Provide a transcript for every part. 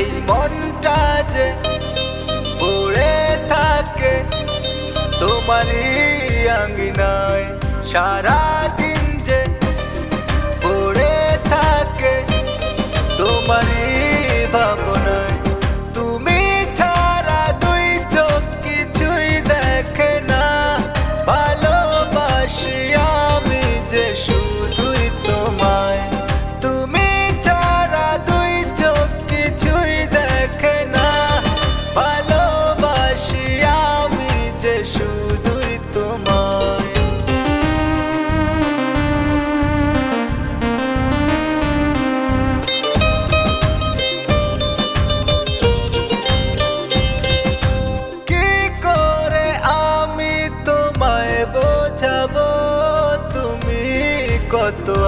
এই মনটা যে পড়ে থাকে তোমারই আঙ্গিনায় সারা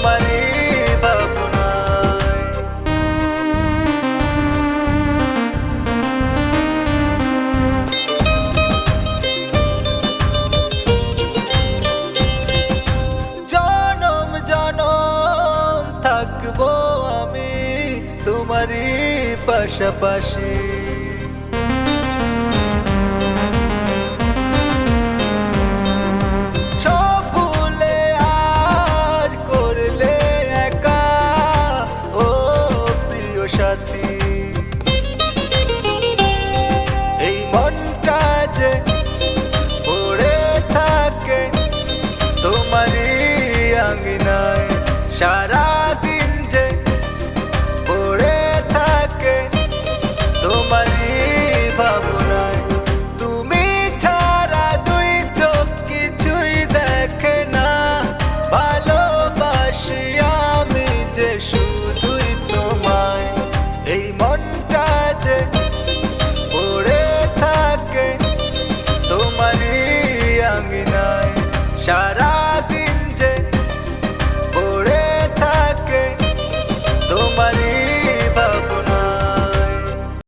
তোমারই ভাবনায় জনম থাকব আমি তোমারই পাশাপাশি Shara.